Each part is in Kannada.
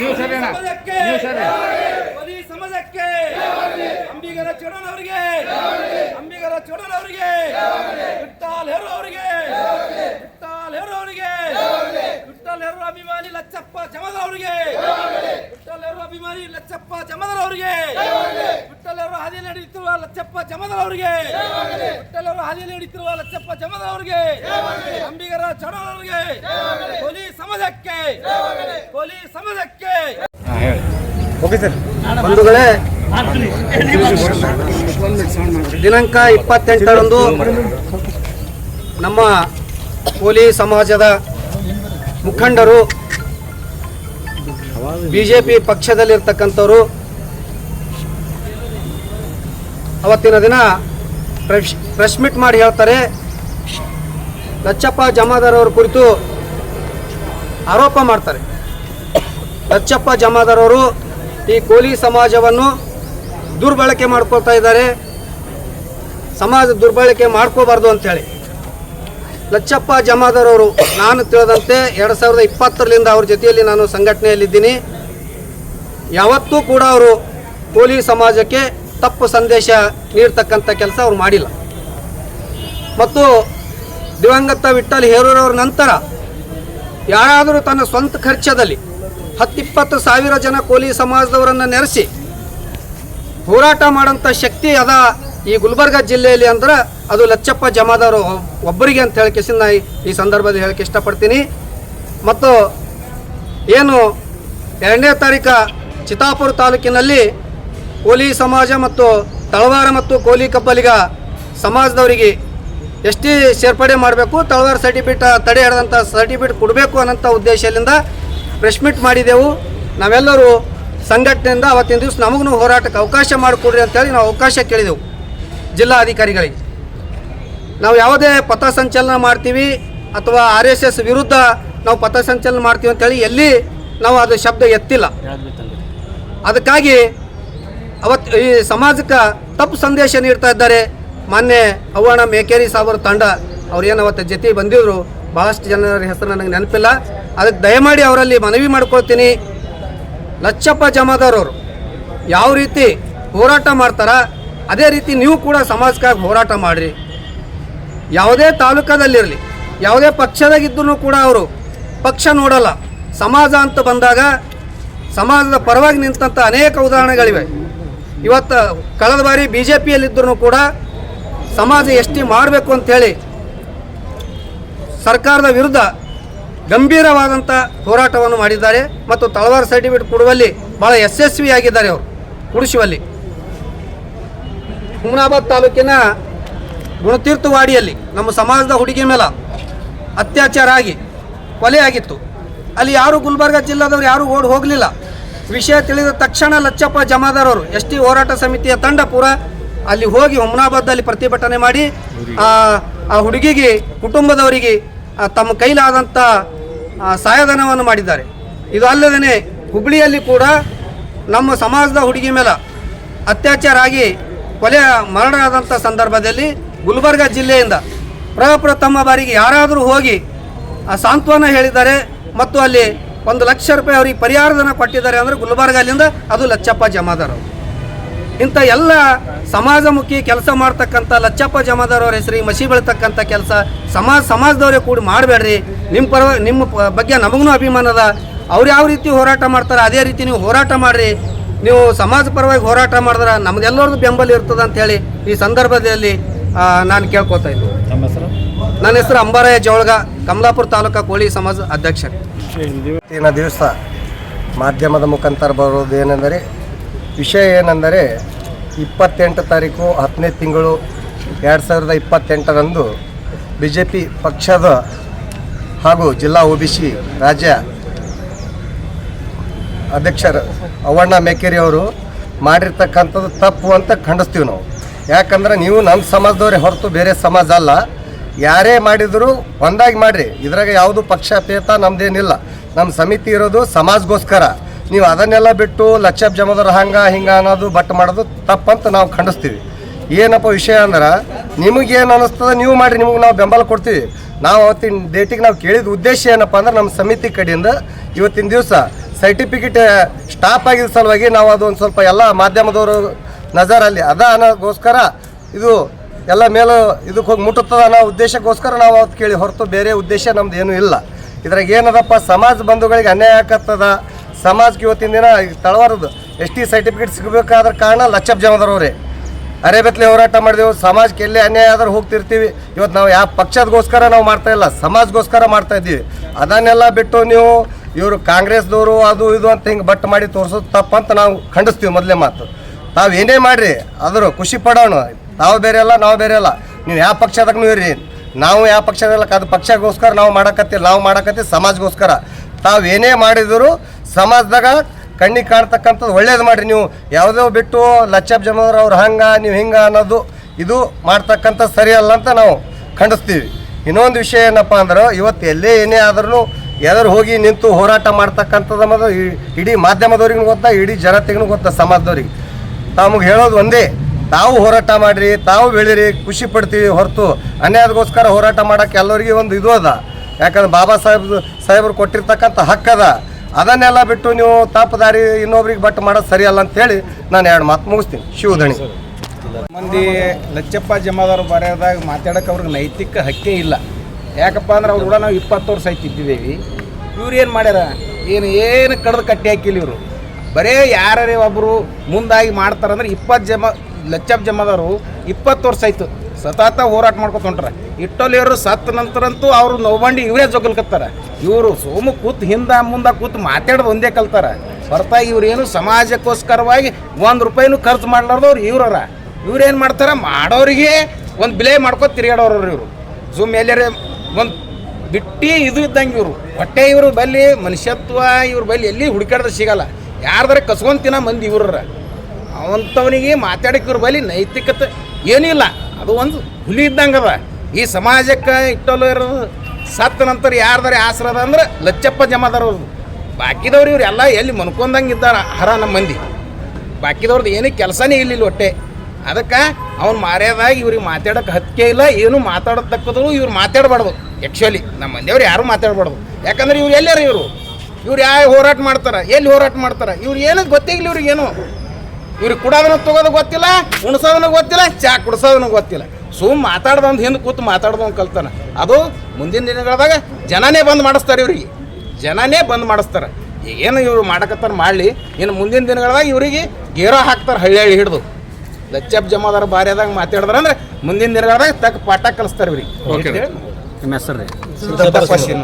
ನೀವು ಸರಿ ನೀವು ಸರಿ. ಸಮಾಜಕ್ಕೆ. ಅಂಬಿಗರ ಚೋಡನ್ ಅವರಿಗೆ. ಅಂಬಿಗರ ಚೋಡನ್ ಅವರಿಗೆ. ವಿಠ್ಠಲ್ ಹೆರು ಅವರಿಗೆ. ವಿಠ್ಠಲ್ ಹೆರು ಅವರಿಗೆ. ವಿಠ್ಠಲ್ ಹೆರು ಅಭಿಮಾನಿ ಲಚ್ಚಪ್ಪ ಚಮದರ್ ಅವರಿಗೆ. ವಿಠ್ಠಲ್ ಹೆರು ಅಭಿಮಾನಿ ಲಚ್ಚಪ್ಪ ಚಮದರ್ ಅವರಿಗೆ. ವಿಠ್ಠಲ್ ಹಾದಿಯಲ್ಲಿ ಹಾದಿ ನಡೆಯುತ್ತಿರುವ ಲಚ್ಚಪ್ಪ ಜಮದವರಿಗೆ ಅವರಿಗೆ. ಹಾದಿಯಲ್ಲಿ ನಡೆಯುತ್ತಿರುವ ಲಚ್ಚಪ್ಪ ಜಮದವರಿಗೆ ಅವರಿಗೆ. ಅಂಬಿಗರ ಚಡವರಿಗೆ ಅವರಿಗೆ. ಕೊಲಿ ಸಮಾಜಕ್ಕೆ. ಕೊಲಿ ಸಮಾಜಕ್ಕೆ. ಬಂಧುಗಳೇ ದಿನಾಂಕ ಇಪ್ಪತ್ತೆಂಟರಂದು ನಮ್ಮ ಕೋಲಿ ಸಮಾಜದ ಮುಖಂಡರು ಬಿಜೆಪಿ ಪಕ್ಷದಲ್ಲಿರ್ತಕ್ಕಂಥವ್ರು ಅವತ್ತಿನ ದಿನ ಪ್ರೆಸ್ ಪ್ರೆಸ್ ಮೀಟ್ ಮಾಡಿ ಹೇಳ್ತಾರೆ. ಲಚ್ಚಪ್ಪ ಜಮಾದಾರ್ ಅವ್ರ ಕುರಿತು ಆರೋಪ ಮಾಡ್ತಾರೆ. ಲಚ್ಚಪ್ಪ ಜಮಾದಾರ್ ಅವರು ಈ ಕೋಲಿ ಸಮಾಜವನ್ನು ದುರ್ಬಳಕೆ ಮಾಡ್ಕೊಳ್ತಾ ಇದ್ದಾರೆ. ಸಮಾಜ ದುರ್ಬಳಕೆ ಮಾಡ್ಕೋಬಾರ್ದು ಅಂಥೇಳಿ ಲಚ್ಚಪ್ಪ ಜಮಾದಾರ್ ಅವರು ನಾನು ತಿಳಿದಂತೆ ಎರಡು ಸಾವಿರದ ಇಪ್ಪತ್ತರಲ್ಲಿಂದ ಅವ್ರ ಜೊತೆಯಲ್ಲಿ ನಾನು ಸಂಘಟನೆಯಲ್ಲಿದ್ದೀನಿ. ಯಾವತ್ತೂ ಕೂಡ ಅವರು ಕೋಲಿ ಸಮಾಜಕ್ಕೆ ತಪ್ಪು ಸಂದೇಶ ನೀಡ್ತಕ್ಕಂಥ ಕೆಲಸ ಅವ್ರು ಮಾಡಿಲ್ಲ. ಮತ್ತು ದಿವಂಗತ ವಿಠಲ್ ಹೇರೂರವ್ರ ನಂತರ ಯಾರಾದರೂ ತನ್ನ ಸ್ವಂತ ಖರ್ಚದಲ್ಲಿ ಹತ್ತಿಪ್ಪತ್ತು ಸಾವಿರ ಜನ ಕೋಲಿ ಸಮಾಜದವರನ್ನು ನೆರೆಸಿ ಹೋರಾಟ ಮಾಡೋಂಥ ಶಕ್ತಿ ಅದ ಈ ಗುಲ್ಬರ್ಗ ಜಿಲ್ಲೆಯಲ್ಲಿ ಅಂದ್ರೆ ಅದು ಲಚ್ಚಪ್ಪ ಜಮಾದಾರು ಒಬ್ಬರಿಗೆ ಅಂತ ಹೇಳಕ್ಕೆ ನಾ ಈ- ಈ ಸಂದರ್ಭದಲ್ಲಿ ಹೇಳಕ್ಕೆ ಇಷ್ಟಪಡ್ತೀನಿ. ಮತ್ತು ಏನು ಎರಡನೇ ತಾರೀಕ ಚಿತ್ತಾಪುರ ತಾಲೂಕಿನಲ್ಲಿ ಕೋಲಿ ಸಮಾಜ ಮತ್ತು ತಳವಾರ ಮತ್ತು ಕೋಲಿ ಕಬ್ಬಲಿಗ ಸಮಾಜದವರಿಗೆ ಎಸ್ ಟಿ ಸೇರ್ಪಡೆ ಮಾಡಬೇಕು ತಳವಾರ ಸರ್ಟಿಫಿಕೇಟ್ ತಡೆ ಹಿಡಿದಂಥ ಸರ್ಟಿಫಿಕೇಟ್ ಕೊಡಬೇಕು ಅನ್ನೋಂಥ ಉದ್ದೇಶದಿಂದ ಪ್ರೆಸ್ ಮೀಟ್ ಮಾಡಿದೆವು. ನಾವೆಲ್ಲರೂ ಸಂಘಟನೆಯಿಂದ ಅವತ್ತಿನ ದಿವಸ ನಮಗೂ ಹೋರಾಟಕ್ಕೆ ಅವಕಾಶ ಮಾಡಿಕೊಡ್ರಿ ಅಂತೇಳಿ ನಾವು ಅವಕಾಶ ಕೇಳಿದೆವು ಜಿಲ್ಲಾ ಅಧಿಕಾರಿಗಳಿಗೆ ನಾವು ಯಾವುದೇ ಪಥಸಂಚಲನ ಮಾಡ್ತೀವಿ ಅಥವಾ ಆರ್ ಎಸ್ ಎಸ್ ವಿರುದ್ಧ ನಾವು ಪಥಸಂಚಲನ ಮಾಡ್ತೀವಿ ಅಂತೇಳಿ ಎಲ್ಲಿ ನಾವು ಅದು ಶಬ್ದ ಎತ್ತಿಲ್ಲ. ಅದಕ್ಕಾಗಿ ಅವತ್ತು ಈ ಸಮಾಜಕ್ಕೆ ತಪ್ಪು ಸಂದೇಶ ನೀಡ್ತಾ ಇದ್ದಾರೆ. ಮೊನ್ನೆ ಅವ್ವಣ ಮೇಕೇರಿ ಸಾಬರ್ ತಂಡ, ಅವ್ರು ಏನು ಅವತ್ತು ಜೊತೆ ಬಂದಿದ್ರು ಭಾಳಷ್ಟು ಜನರ ಹೆಸರು ನನಗೆ ನೆನಪಿಲ್ಲ. ಅದಕ್ಕೆ ದಯಮಾಡಿ ಅವರಲ್ಲಿ ಮನವಿ ಮಾಡ್ಕೊಳ್ತೀನಿ. ಲಚ್ಚಪ್ಪ ಜಮಾದಾರವರು ಯಾವ ರೀತಿ ಹೋರಾಟ ಮಾಡ್ತಾರ, ಅದೇ ರೀತಿ ನೀವು ಕೂಡ ಸಮಾಜಕ್ಕಾಗಿ ಹೋರಾಟ ಮಾಡಿರಿ. ಯಾವುದೇ ತಾಲೂಕದಲ್ಲಿರಲಿ, ಯಾವುದೇ ಪಕ್ಷದಾಗಿದ್ದರೂ ಕೂಡ ಅವರು ಪಕ್ಷ ನೋಡಲ್ಲ. ಸಮಾಜ ಅಂತ ಬಂದಾಗ, ಸಮಾಜದ ಪರವಾಗಿ ನಿಂತಂಥ ಅನೇಕ ಉದಾಹರಣೆಗಳಿವೆ. ಇವತ್ತು ಕಳೆದ ಬಾರಿ ಬಿ ಜೆ ಪಿಯಲ್ಲಿದ್ದರೂ ಕೂಡ ಸಮಾಜ ಎಷ್ಟಿ ಮಾಡಬೇಕು ಅಂಥೇಳಿ ಸರ್ಕಾರದ ವಿರುದ್ಧ ಗಂಭೀರವಾದಂಥ ಹೋರಾಟವನ್ನು ಮಾಡಿದ್ದಾರೆ ಮತ್ತು ತಳವಾರ ಸರ್ಟಿಫಿಕೇಟ್ ಕೊಡುವಲ್ಲಿ ಭಾಳ ಯಶಸ್ವಿಯಾಗಿದ್ದಾರೆ ಅವರು, ಕುಡಿಸುವಲ್ಲಿ. ಹುಮನಾಬಾದ್ ತಾಲೂಕಿನ ಗುಣತೀರ್ಥವಾಡಿಯಲ್ಲಿ ನಮ್ಮ ಸಮಾಜದ ಹುಡುಗಿ ಮೇಲೆ ಅತ್ಯಾಚಾರ ಆಗಿ ಕೊಲೆ ಆಗಿತ್ತು. ಅಲ್ಲಿ ಯಾರು ಗುಲ್ಬರ್ಗ ಜಿಲ್ಲಾದವರು ಯಾರು ಓಡಿ ಹೋಗಲಿಲ್ಲ. ವಿಷಯ ತಿಳಿದ ತಕ್ಷಣ ಲಚ್ಚಪ್ಪ ಜಮಾದಾರವರು ಎಸ್ ಟಿ ಹೋರಾಟ ಸಮಿತಿಯ ತಂಡ ಪೂರ ಅಲ್ಲಿ ಹೋಗಿ ಹುಮನಾಬಾದಲ್ಲಿ ಪ್ರತಿಭಟನೆ ಮಾಡಿ, ಆ ಹುಡುಗಿಗೆ, ಕುಟುಂಬದವರಿಗೆ ತಮ್ಮ ಕೈಲಾದಂಥ ಸಹಾಯಧನವನ್ನು ಮಾಡಿದ್ದಾರೆ. ಇದು ಅಲ್ಲದೇ ಹುಬ್ಳಿಯಲ್ಲಿ ಕೂಡ ನಮ್ಮ ಸಮಾಜದ ಹುಡುಗಿ ಮೇಲೆ ಅತ್ಯಾಚಾರ ಆಗಿ ಕೊಲೆ ಮರಣ ಆದಂಥ ಸಂದರ್ಭದಲ್ಲಿ ಗುಲ್ಬರ್ಗ ಜಿಲ್ಲೆಯಿಂದ ಪ್ರಪ್ರಥಮ ಬಾರಿಗೆ ಯಾರಾದರೂ ಹೋಗಿ ಸಾಂತ್ವನ ಹೇಳಿದ್ದಾರೆ ಮತ್ತು ಅಲ್ಲಿ ಒಂದು ಲಕ್ಷ ರೂಪಾಯಿ ಅವ್ರಿಗೆ ಪರಿಹಾರಧನ ಕೊಟ್ಟಿದ್ದಾರೆ ಅಂದರೆ ಗುಲ್ಬರ್ಗಾಲಿಂದ ಅದು ಲಚ್ಚಪ್ಪ ಜಮಾದಾರ್ ಅವರು. ಇಂಥ ಎಲ್ಲ ಸಮಾಜಮುಖಿ ಕೆಲಸ ಮಾಡ್ತಕ್ಕಂಥ ಲಚ್ಚಪ್ಪ ಜಮಾದಾರ್ ಅವ್ರ ಹೆಸರಿಗೆ ಮಸಿ ಬೆಳತಕ್ಕಂಥ ಕೆಲಸ ಸಮಾಜ ಸಮಾಜದವರೇ ಕೂಡಿ ಮಾಡಬೇಡ್ರಿ. ನಿಮ್ಮ ಪರ ನಿಮ್ಮ ಬಗ್ಗೆ ನಮಗೂ ಅಭಿಮಾನ ಅದ. ಅವ್ರು ಯಾವ ರೀತಿ ಹೋರಾಟ ಮಾಡ್ತಾರೆ ಅದೇ ರೀತಿ ನೀವು ಹೋರಾಟ ಮಾಡಿರಿ. ನೀವು ಸಮಾಜ ಪರವಾಗಿ ಹೋರಾಟ ಮಾಡಿದ್ರೆ ನಮ್ದೆಲ್ಲರದ್ದು ಬೆಂಬಲ ಇರ್ತದೆ ಅಂತೇಳಿ ಈ ಸಂದರ್ಭದಲ್ಲಿ ನಾನು ಕೇಳ್ಕೊತಾ ಇದ್ದೀನಿ. ನನ್ನ ಹೆಸರು ಅಂಬಾರಾಯ ಜೋಳಗ ಕಮಲಾಪುರ ತಾಲೂಕಾ ಕೋಳಿ ಸಮಾಜ ಅಧ್ಯಕ್ಷ. ಇವತ್ತಿನ ದಿವಸ ಮಾಧ್ಯಮದ ಮುಖಾಂತರ ಬರೋದು ಏನೆಂದರೆ, ವಿಷಯ ಏನೆಂದರೆ, ಇಪ್ಪತ್ತೆಂಟು ತಾರೀಕು ಹತ್ತನೇ ತಿಂಗಳು ಎರಡು ಸಾವಿರದ ಇಪ್ಪತ್ತೆಂಟರಂದು ಬಿ ಜೆ ಪಿ ಪಕ್ಷದ ಹಾಗೂ ಜಿಲ್ಲಾ ಒ ಬಿ ಸಿ ರಾಜ್ಯ ಅಧ್ಯಕ್ಷರು ಅವಣ್ಣ ಮೇಕೇರಿ ಅವರು ಮಾಡಿರ್ತಕ್ಕಂಥದ್ದು ತಪ್ಪು ಅಂತ ಖಂಡಿಸ್ತೀವಿ ನಾವು. ಯಾಕಂದ್ರೆ ನೀವು ನಮ್ಮ ಸಮಾಜದವ್ರೆ ಹೊರತು ಬೇರೆ ಸಮಾಜ ಅಲ್ಲ. ಯಾರೇ ಮಾಡಿದರೂ ಒಂದಾಗಿ ಮಾಡಿರಿ. ಇದ್ರಾಗ ಯಾವುದು ಪಕ್ಷಪೇತ ನಮ್ದೇನಿಲ್ಲ. ನಮ್ಮ ಸಮಿತಿ ಇರೋದು ಸಮಾಜಗೋಸ್ಕರ. ನೀವು ಅದನ್ನೆಲ್ಲ ಬಿಟ್ಟು ಲಕ್ಷ ಜಮದವ್ರು ಹಂಗ, ಹಿಂಗ ಅನ್ನೋದು ಬಟ್ ಮಾಡೋದು ತಪ್ಪಂತ ನಾವು ಖಂಡಿಸ್ತೀವಿ. ಏನಪ್ಪ ವಿಷಯ ಅಂದ್ರೆ, ನಿಮಗೇನು ಅನ್ನಿಸ್ತದ ನೀವು ಮಾಡಿ ನಿಮಗೆ ನಾವು ಬೆಂಬಲ ಕೊಡ್ತೀವಿ. ನಾವು ಅವತ್ತಿನ ಡೇಟಿಗೆ ನಾವು ಕೇಳಿದ ಉದ್ದೇಶ ಏನಪ್ಪ ಅಂದ್ರೆ ನಮ್ಮ ಸಮಿತಿ ಕಡೆಯಿಂದ ಇವತ್ತಿನ ದಿವಸ ಸರ್ಟಿಫಿಕೇಟ್ ಸ್ಟಾಪ್ ಆಗಿದ್ದ ಸಲುವಾಗಿ ನಾವು ಅದು ಒಂದು ಸ್ವಲ್ಪ ಎಲ್ಲ ಮಾಧ್ಯಮದವರು ನಜರಲ್ಲಿ ಅದ ಅನ್ನೋದಕ್ಕೋಸ್ಕರ ಇದು ಎಲ್ಲ ಮೇಲೂ ಇದಕ್ಕೆ ಹೋಗಿ ಮುಟ್ಟುತ್ತದ ಅನ್ನೋ ಉದ್ದೇಶಕ್ಕೋಸ್ಕರ ನಾವು ಅವತ್ತು ಕೇಳಿ ಹೊರತು ಬೇರೆ ಉದ್ದೇಶ ನಮ್ದು ಏನೂ ಇಲ್ಲ. ಇದ್ರಾಗ ಏನದಪ್ಪ, ಸಮಾಜ ಬಂಧುಗಳಿಗೆ ಅನ್ಯಾಯ ಆಗತ್ತದ? ಸಮಾಜಕ್ಕೆ ಇವತ್ತಿನ ದಿನ ತಳವಾರದು ಎಸ್ ಟಿ ಸರ್ಟಿಫಿಕೇಟ್ ಸಿಗಬೇಕಾದ ಕಾರಣ ಲಚ್ಚಪ್ ಜಮದರವ್ರೆ ಅರೆಬೆತ್ಲೆ ಹೋರಾಟ ಮಾಡಿದೆವು, ಸಮಾಜಕ್ಕೆ ಎಲ್ಲಿ ಅನ್ಯಾಯ ಆದರೂ ಹೋಗ್ತಿರ್ತೀವಿ. ಇವತ್ತು ನಾವು ಯಾವ ಪಕ್ಷದಗೋಸ್ಕರ ನಾವು ಮಾಡ್ತಾ ಇಲ್ಲ, ಸಮಾಜಗೋಸ್ಕರ ಮಾಡ್ತಾ ಇದ್ದೀವಿ. ಅದನ್ನೆಲ್ಲ ಬಿಟ್ಟು ನೀವು ಇವರು ಕಾಂಗ್ರೆಸ್ದವರು ಅದು ಇದು ಅಂತ ಹಿಂಗೆ ಬಟ್ ಮಾಡಿ ತೋರಿಸೋದು ತಪ್ಪಂತ ನಾವು ಖಂಡಿಸ್ತೀವಿ ಮೊದಲೇ ಮಾತು. ತಾವು ಏನೇ ಮಾಡಿರಿ, ಆದರೂ ಖುಷಿ ಪಡೋಣ. ತಾವು ಬೇರೆ ಅಲ್ಲ, ನಾವು ಬೇರೆ ಅಲ್ಲ. ನೀವು ಯಾವ ಪಕ್ಷದಾಗ ನೀವು ಇರಿ ನಾವು ಯಾವ ಪಕ್ಷದಲ್ಲ ಅದು ಪಕ್ಷಗೋಸ್ಕರ ನಾವು ಮಾಡಕತ್ತಿಲ್ಲ ನಾವು ಮಾಡಕತ್ತೀವಿ ಸಮಾಜಗೋಸ್ಕರ. ತಾವು ಏನೇ ಮಾಡಿದ್ರು ಸಮಾಜದಾಗ ಕಣ್ಣಿಗೆ ಕಾಣ್ತಕ್ಕಂಥದ್ದು ಒಳ್ಳೇದು ಮಾಡಿರಿ ನೀವು. ಯಾವುದೋ ಬಿಟ್ಟು ಲಚ್ಚಪ್ ಜಮದವ್ರು ಅವ್ರು ಹಂಗೆ, ನೀವು ಹಿಂಗೆ ಅನ್ನೋದು ಇದು ಮಾಡ್ತಕ್ಕಂಥ ಸರಿಯಲ್ಲ ಅಂತ ನಾವು ಖಂಡಿಸ್ತೀವಿ. ಇನ್ನೊಂದು ವಿಷಯ ಏನಪ್ಪ ಅಂದ್ರೆ, ಇವತ್ತು ಎಲ್ಲೇ ಏನೇ ಆದ್ರೂ ಎಲ್ಲರೂ ಹೋಗಿ ನಿಂತು ಹೋರಾಟ ಮಾಡ್ತಕ್ಕಂಥದ್ದು ಇಡೀ ಮಾಧ್ಯಮದವ್ರಿಗೂ ಗೊತ್ತಾ, ಇಡೀ ಜನತೆಗೂ ಗೊತ್ತಾ, ಸಮಾಜದವ್ರಿಗೆ. ತಮಗೆ ಹೇಳೋದು ಒಂದೇ ತಾವು ಹೋರಾಟ ಮಾಡಿರಿ, ತಾವು ಬೆಳೀರಿ ಖುಷಿ ಪಡ್ತೀವಿ ಹೊರತು. ಅನ್ಯಾಯದಗೋಸ್ಕರ ಹೋರಾಟ ಮಾಡೋಕ್ಕೆ ಎಲ್ಲರಿಗೂ ಒಂದು ಇದು ಅದ. ಯಾಕಂದ್ರೆ ಬಾಬಾ ಸಾಹೇಬ್, ಸಾಹೇಬರು ಕೊಟ್ಟಿರ್ತಕ್ಕಂಥ ಹಕ್ಕದ ಅದನ್ನೆಲ್ಲ ಬಿಟ್ಟು ನೀವು ತಾಪದಾರಿ ಇನ್ನೊಬ್ರಿಗೆ ಬಟ್ ಮಾಡೋದು ಸರಿಯಲ್ಲ ಅಂತೇಳಿ ನಾನು ಎರಡು ಮಾತು ಮುಗಿಸ್ತೀನಿ. ಶಿವಧಣಿ. ಮಂದಿ ಲಚ್ಚಪ್ಪ ಜಮಾದಾರ ಬರೆಯೋದಾಗ ಮಾತಾಡಕ್ಕೆ ಅವ್ರಿಗೆ ನೈತಿಕ ಹಕ್ಕೇ ಇಲ್ಲ. ಯಾಕಪ್ಪ ಅಂದ್ರೆ ಅವ್ರು ಕೂಡ ನಾವು ಇಪ್ಪತ್ತು ವರ್ಷ ಆಯ್ತಿದ್ದೀವಿ ಇವ್ರು ಏನು ಮಾಡ್ಯಾರ? ಏನು ಏನು ಕಡ್ದು ಕಟ್ಟಿ ಹಾಕಿಲ್ಲ ಇವರು. ಬರೇ ಯಾರೇ ಒಬ್ಬರು ಮುಂದಾಗಿ ಮಾಡ್ತಾರಂದ್ರೆ ಇಪ್ಪತ್ತು ಜಮ ಲಚ್ಚಪ್ ಜಮ್ಮದವರು ಇಪ್ಪತ್ತು ವರ್ಷ ಆಯಿತು. ಸತತ ಹೋರಾಟ ಮಾಡ್ಕೊತ ಹೊಂಟ್ರೆ. ಇಟ್ಟೋಲಿಯವರು ಸತ್ತ ನಂತರಂತೂ ಅವರು ನೋವಂಡಿ ಇವರೇ ಜೊಗಲ್ಕತ್ತಾರೆ ಇವರು ಸೋಮು ಕೂತ್ ಹಿಂದೆ ಮುಂದೆ ಕೂತ್ ಮಾತಾಡೋದು ಒಂದೇ ಕಲ್ತಾರೆ. ಹೊರತಾಗಿ ಇವ್ರು ಏನು ಸಮಾಜಕ್ಕೋಸ್ಕರವಾಗಿ ಒಂದು ರೂಪಾಯಿನೂ ಖರ್ಚು ಮಾಡ್ಲಾರ್ದವ್ರು ಇವ್ರರ ಇವ್ರು ಏನು ಮಾಡ್ತಾರೆ? ಮಾಡೋರಿಗೆ ಒಂದು ಬೆಲೆ ಮಾಡ್ಕೊತ ತಿರುಗಾಡೋರು ಇವರು. ಜೂಮ್ ಎಲ್ಲರೇ ಒಂದು ಬಿಟ್ಟಿ ಇದು ಇದ್ದಂಗೆ ಇವರು. ಹೊಟ್ಟೆ ಇವರು ಬಲ್ಲಿ ಮನುಷ್ಯತ್ವ ಇವ್ರ ಬಲ್ಲಿ ಎಲ್ಲಿ ಹುಡುಕಾಡ್ದ ಸಿಗಲ್ಲ. ಯಾರ್ದಾರೆ ಕಸ್ಕೊಂತಿನ ಮಂದಿ ಇವ್ರರ ಅವಂಥವನಿಗೆ ಮಾತಾಡಕ್ಕೆ ಇವ್ರ ಬಳಿ ನೈತಿಕತೆ ಏನೂ ಇಲ್ಲ ಅದು ಒಂದು ಹುಲಿ ಇದ್ದಂಗೆ ಅದ. ಈ ಸಮಾಜಕ್ಕೆ ಇಟ್ಟಲು ಇರೋದು ಸತ್ತ ನಂತರ ಯಾರ್ದಾರೆ ಅದ ಅಂದ್ರೆ ಲಚ್ಚಪ್ಪ ಜಮಾದಾರವ್ರದ್ದು ಬಾಕಿದವ್ರು ಇವರೆಲ್ಲ ಎಲ್ಲ ಮನ್ಕೊಂಡಂಗೆ ಇದ್ದಾರ ಹರ ನಮ್ಮ ಮಂದಿ. ಬಾಕಿದವ್ರದ್ದು ಏನೂ ಕೆಲಸನೇ ಇಲ್ಲ ಹೊಟ್ಟೆ ಅದಕ್ಕೆ ಅವ್ನು ಮಾರ್ಯಾದಾಗ ಇವ್ರಿಗೆ ಮಾತಾಡೋಕೆ ಹತ್ತಿಕೆ ಇಲ್ಲ, ಏನು ಮಾತಾಡತಕ್ಕದ್ರು ಇವ್ರು ಮಾತಾಡಬಾರ್ದು. ಆ್ಯಕ್ಚುಲಿ ನಮ್ಮ ಮಂದಿಯವ್ರು ಯಾರು ಮಾತಾಡಬಾರ್ದು. ಯಾಕಂದ್ರೆ ಇವ್ರು ಎಲ್ಲಾರು ಇವರು? ಇವ್ರು ಯಾವ ಹೋರಾಟ ಮಾಡ್ತಾರೆ? ಎಲ್ಲಿ ಹೋರಾಟ ಮಾಡ್ತಾರೆ? ಇವ್ರು ಏನೋ ಗೊತ್ತಿಲ್ಲ ಇವ್ರಿಗೆ ಏನು ಇವ್ರಿಗೆ ಕುಡೋದನ್ನ ತಗೋದು ಗೊತ್ತಿಲ್ಲ ಉಣ್ಸೋದನ್ನ ಗೊತ್ತಿಲ್ಲ ಚಾ ಕುಡ್ಸೋದನ್ನ ಗೊತ್ತಿಲ್ಲ. ಸುಮ್ ಮಾತಾಡ್ದೊಂದು ಹಿಂದೆ ಕೂತು ಮಾತಾಡ್ದೊಂದು ಕಲ್ತಾನೆ. ಅದು ಮುಂದಿನ ದಿನಗಳದಾಗ ಜನನೇ ಬಂದ್ ಮಾಡಿಸ್ತಾರೆ ಇವ್ರಿಗೆ. ಜನನೇ ಬಂದ್ ಮಾಡಿಸ್ತಾರೆ. ಏನು ಇವ್ರು ಮಾಡಕತ್ತಾರ ಮಾಡಲಿ. ಇನ್ನು ಮುಂದಿನ ದಿನಗಳದಾಗ ಇವರಿಗೆ ಗೇರೋ ಹಾಕ್ತಾರೆ ಹಳ್ಳಿ ಹಳ್ಳಿ ಹಿಡಿದು. ಲಚ್ಚಪ್ ಜಮಾದಾರ ಬಾರ್ಯಾದಾಗ ಮಾತಾಡಿದ್ರೆ ಅಂದ್ರೆ ಮುಂದಿನ ದಿನಗಳದಾಗ ತಕ್ಕ ಪಾಠ ಕಲಿಸ್ತಾರೆ ಇವ್ರಿಗೆ. ನಿಮ್ಮ ಹೆಸರು ರೀ? ಸಿದ್ದಪ್ಪ ಪಶ್ಚಿಮ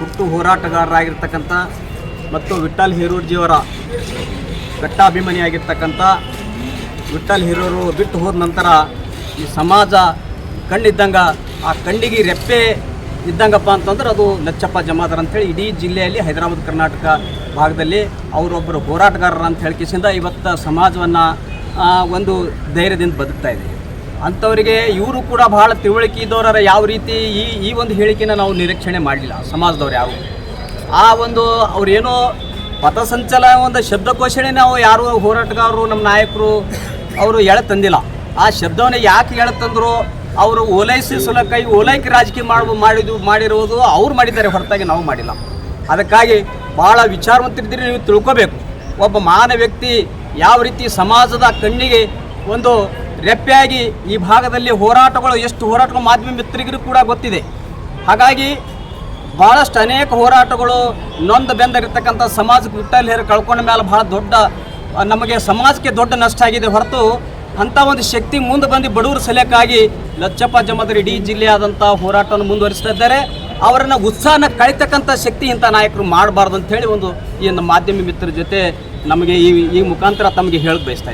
ಹುಟ್ಟು ಹೋರಾಟಗಾರರಾಗಿರ್ತಕ್ಕಂಥ ಮತ್ತು ವಿಠಲ್ ಹೀರೂರ್ಜಿಯವರ ಬೆಟ್ಟಾಭಿಮಾನಿಯಾಗಿರ್ತಕ್ಕಂಥ ವಿಠಲ್ ಹೀರೋರು ಬಿಟ್ಟು ಹೋದ ನಂತರ ಈ ಸಮಾಜ ಕಣ್ಣಿದ್ದಂಗೆ, ಆ ಕಣ್ಣಿಗೆ ರೆಪ್ಪೆ ಇದ್ದಂಗಪ್ಪ ಅಂತಂದ್ರೆ ಅದು ಲಚ್ಚಪ್ಪ ಜಮಾದಾರ್ ಅಂತೇಳಿ ಇಡೀ ಜಿಲ್ಲೆಯಲ್ಲಿ ಹೈದರಾಬಾದ್, ಕರ್ನಾಟಕ ಭಾಗದಲ್ಲಿ ಅವರೊಬ್ಬರು ಹೋರಾಟಗಾರರು ಅಂತ ಹೇಳಿಕೆಸಿಂದ ಇವತ್ತು ಸಮಾಜವನ್ನು ಒಂದು ಧೈರ್ಯದಿಂದ ಬದುಕ್ತಾ ಇದೆ. ಅಂಥವರಿಗೆ ಇವರು ಕೂಡ ಬಹಳ ತಿಳುವಳಿಕೆ ಇದ್ದವರ ಯಾವ ರೀತಿ ಈ ಈ ಒಂದು ಹೇಳಿಕೆನ ನಾವು ನಿರೀಕ್ಷಣೆ ಮಾಡಲಿಲ್ಲ, ಸಮಾಜದವ್ರು ಯಾರು. ಆ ಒಂದು ಅವ್ರೇನೋ ಪಥಸಂಚಲ ಒಂದು ಶಬ್ದಕೋಶನೇ ನಾವು ಯಾರು ಹೋರಾಟಗಾರರು, ನಮ್ಮ ನಾಯಕರು, ಅವರು ಎಳೆ ತಂದಿಲ್ಲ. ಆ ಶಬ್ದವನ್ನ ಯಾಕೆ ಎಳೆ ತಂದರು? ಅವರು ಓಲೈಸಿ ಈ ಓಲೈಕೆ ರಾಜಕೀಯ ಮಾಡುವ ಮಾಡಿದ್ದು ಮಾಡಿರುವುದು ಅವ್ರು ಮಾಡಿದ್ದಾರೆ, ಹೊರತಾಗಿ ನಾವು ಮಾಡಿಲ್ಲ. ಅದಕ್ಕಾಗಿ ಭಾಳ ವಿಚಾರವಂತರಿದ್ದೀರಿ ನೀವು ತಿಳ್ಕೋಬೇಕು. ಒಬ್ಬ ಮಾನ ವ್ಯಕ್ತಿ ಯಾವ ರೀತಿ ಸಮಾಜದ ಕಣ್ಣಿಗೆ ಒಂದು ರೆಪ್ಪೆಯಾಗಿ ಈ ಭಾಗದಲ್ಲಿ ಹೋರಾಟಗಳು, ಎಷ್ಟು ಹೋರಾಟಗಳು ಮಾಧ್ಯಮ ಮಿತ್ರರಿಗೂ ಕೂಡ ಗೊತ್ತಿದೆ. ಹಾಗಾಗಿ ಭಾಳಷ್ಟು ಅನೇಕ ಹೋರಾಟಗಳು ನೊಂದು ಬೆಂದಿರತಕ್ಕಂಥ ಸಮಾಜಕ್ಕೆ ಹುಟ್ಟಲ್ಲಿ ಹೇರಿ ಕಳ್ಕೊಂಡ ಮೇಲೆ ಭಾಳ ದೊಡ್ಡ ನಮಗೆ ಸಮಾಜಕ್ಕೆ ದೊಡ್ಡ ನಷ್ಟ ಆಗಿದೆ ಹೊರತು ಅಂಥ ಒಂದು ಶಕ್ತಿ ಮುಂದೆ ಬಂದು ಬಡವರು ಸಲಕ್ಕಾಗಿ ಲಚ್ಚಪ್ಪ ಜಮದರ್ ಇಡೀ ಜಿಲ್ಲೆಯಾದಂಥ ಹೋರಾಟವನ್ನು ಮುಂದುವರಿಸ್ತಾ ಇದ್ದಾರೆ ಅವರನ್ನು ಉತ್ಸಾಹನ ಕಳಿತಕ್ಕಂಥ ಶಕ್ತಿ ಇಂಥ ನಾಯಕರು ಮಾಡಬಾರ್ದು ಅಂತ ಹೇಳಿ ಒಂದು ಈ ಮಾಧ್ಯಮ ಮಿತ್ರರ ಜೊತೆ ನಮಗೆ ಈ ಈ ಮುಖಾಂತರ ತಮಗೆ ಹೇಳಕ್ಕೆ ಬಯಸ್ತಾ.